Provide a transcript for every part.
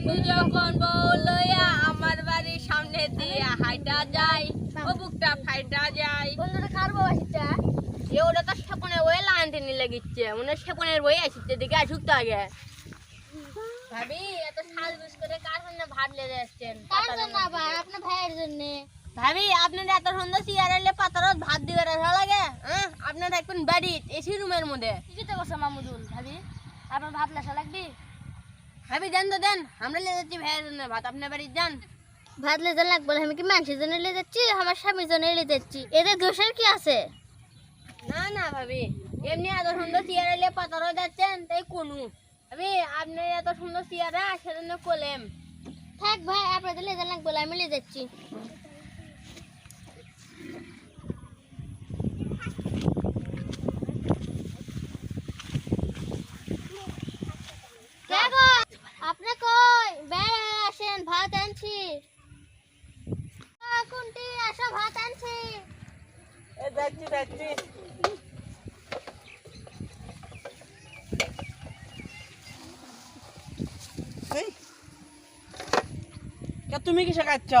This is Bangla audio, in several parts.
বন্ধু যখন বউ লইয়া আমার বাড়ির সামনে দিয়ে হাইটা যায় ও বুকটা ফাইটা যায় বন্ধুটা কার বাবা সেটা এ ওটা তো সেপনের বই লাইনতে নিলে গিচ্ছে মনে সেপনের বই আসছে দিকে আসুক তো আগে। ভাবি এত সাজগুজ করে কার সামনে ভাত লেগে আসছেন? কার জন্য আবার আপনার ভাইয়ের জন্য। ভাবি আপনার এত সুন্দর চেয়ার এলে পাতারত ভাত দিবে ভালো লাগে? হ্যাঁ? আপনার এখন বাড়ির এসি রুমের মধ্যে। ঠিকই তো করছ মামুদুল? ভাবি আপনার ভাত লেসা লাগবি? ভাবি দেন তো দেন আমরা লে যাচ্ছি ভাইয়ের জন্য ভাত আপনার বাড়ির যান। ভাত লেজা লাগবে আমি কি মানুষের জন্য লে যাচ্ছি আমার স্বামীর জন্য লে যাচ্ছি? এদের দোষের কি আছে? না না ভাবি এমনি এত সুন্দর চেয়ারে লে পাতারও যাচ্ছেন তাই কোনো। ভাবি আপনার এত সুন্দর চেয়ারা সেজন্য কলেম। থাক ভাই আপনাদের লেজার লাগবে আমি লে যাচ্ছি দেখো আপনি কই বের হয়ে আসেন ভাত আনছি কোনটি আসো ভাত আনছি যাচ্ছি যাচ্ছি তুমি কিসে খাচ্ছ?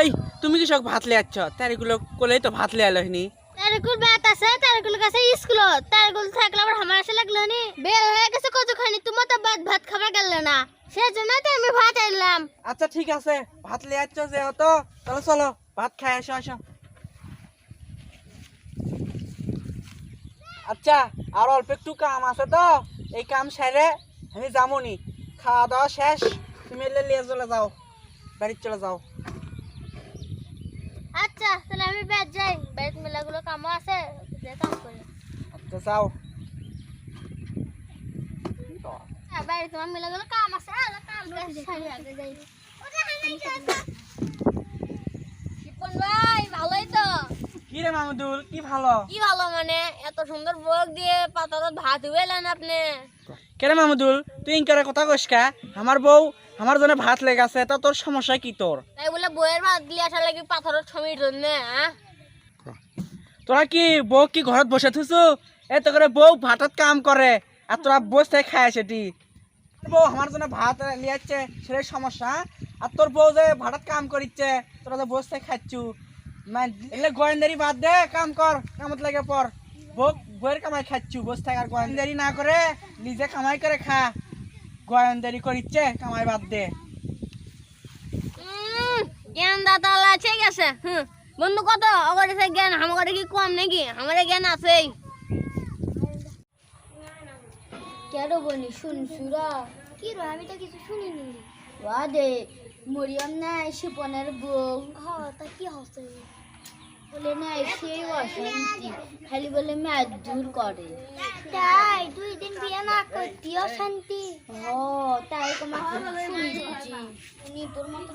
এই তুমি কিসক ভাত লে যাচ্ছ তারিগুলো কোলেই তো ভাত লে আলো হিনি তারকুল ব্যাত আছে তারকুল কাছে স্কুল তারকুল থাকলে আবার আমার আসে লাগল নি। বের হয়ে গেছে কতখানি তোমার তো ভাত ভাত খাবার গেল না। সেজন্য তো আমি ভাত আনলাম। আচ্ছা ঠিক আছে। ভাত লে যাচ্ছ যেহেতু চলো চলো ভাত খাই আসো আসো। আচ্ছা আর অল্প একটু কাম আছে তো। এই কাম সেরে আমি যামনি। খাওয়া দাওয়া শেষ তুমি এলে লিয়ে চলে যাও। বাড়ির চলে যাও। আচ্ছা তাহলে আমি ব্যাট যাই। ব্যাট মেলাগুলো কামও আছে যে কাম করি। আচ্ছা যাও। হ্যাঁ, বাইরে তোমার মেলাগুলো কাম আছে। আর কাম সারি আগে যাই। ভাই কি রে মামুদুল কি ভালো? কি ভালো মানে? এত সুন্দর বক দিয়ে ভাত আপনি। কেরে মামুদুল তুই ইনকারে কথা কইস কা? আমার বউ আমার জন্য ভাত লেগেছে তা তোর সমস্যা কি তোর? তাই বলে বইয়ের ভাত দিয়ে আসা লাগি পাথরের ছমির জন্য তোরা কি বউ কি ঘৰত বসে থুসু এত করে বউ ভাতত কাম করে আর তোরা বসে খায় সেটি বউ আমার জন্য ভাত লিয়াচ্ছে সেটাই সমস্যা? আর তোর বউ যে ভাতত কাম করিচ্ছে তোরা যে বসে খাচ্ছু এলে গোয়েন্দারি বাদ দে কাম কর কামত লাগে পর। বউ বইয়ের কামাই খাচ্ছু বসে থাক আর গোয়েন্দারি না করে নিজে কামাই করে খা। গোয়েন্দারি করিচ্ছে কামাই বাদ দে। উম, জ্ঞান দাতালা আছে গেছে হুম। বন্ধু কত? অগর এসে জ্ঞান আমার কি কম নাকি? আমার জ্ঞান আছেই। কেন বনি? শুন সুরা। কি রে আমি তো কিছু শুনিনি। ওয়াদে মরিয়ম নাই শিপনের বউ। হ্যাঁ বলে না সেই অশান্তি। খালি বলে ম্যাচ দূর করে। তাই দুই দিন বিয়ে না করতি অশান্তি। ও তাই তোমার শুনছি। উনি তোর মতো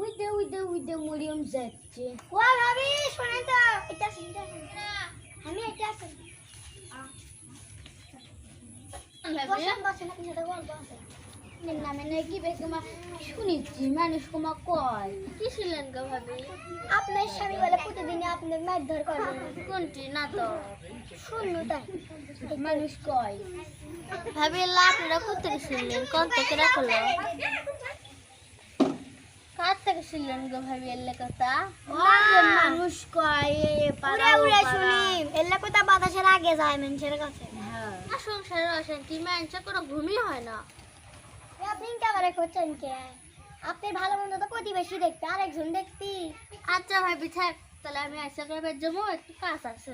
উইদে উইদে উইদে মরিয়ম যাচ্ছে। ও ভাবি শুনে তো এটা শুনতে আমি এটা শুনতে বসেন বসেন আপনি সাথে গল্প আছে নামে নাকি বেশি শুনেছি মানুষ কুমা কয়। কি শুনলেন গো ভাবি? আপনার স্বামী বলে প্রতিদিনই আপনার মারধর করে। কোনটি? না তো শুনলো তাই মানুষ কয়। ভাবি আপনারা কোথা থেকে শুনলেন? কোন থেকে রাখল? কার থেকে শুনলেন গো ভাবি এলে কথা? মানুষ কয় উড়ে উড়ে শুনি। কথা বাতাসের আগে যায় মানুষের কাছে। সংসারের অশান্তি মানুষের কোনো ঘুমই হয় না। আপনি ক্যামেরা করছেন কে? আপনি ভালো মন্দ তো প্রতিবেশী দেখতে আরেকজন দেখতি। আচ্ছা ভাবি থাক তাহলে আমি করে একটু কাজ আছে।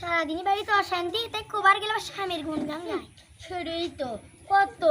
সারাদিনই বাড়িতে অশান্তি তাই কোবার গেলে আমার স্বামীর গুণগান গায় সেটাই তো। কত?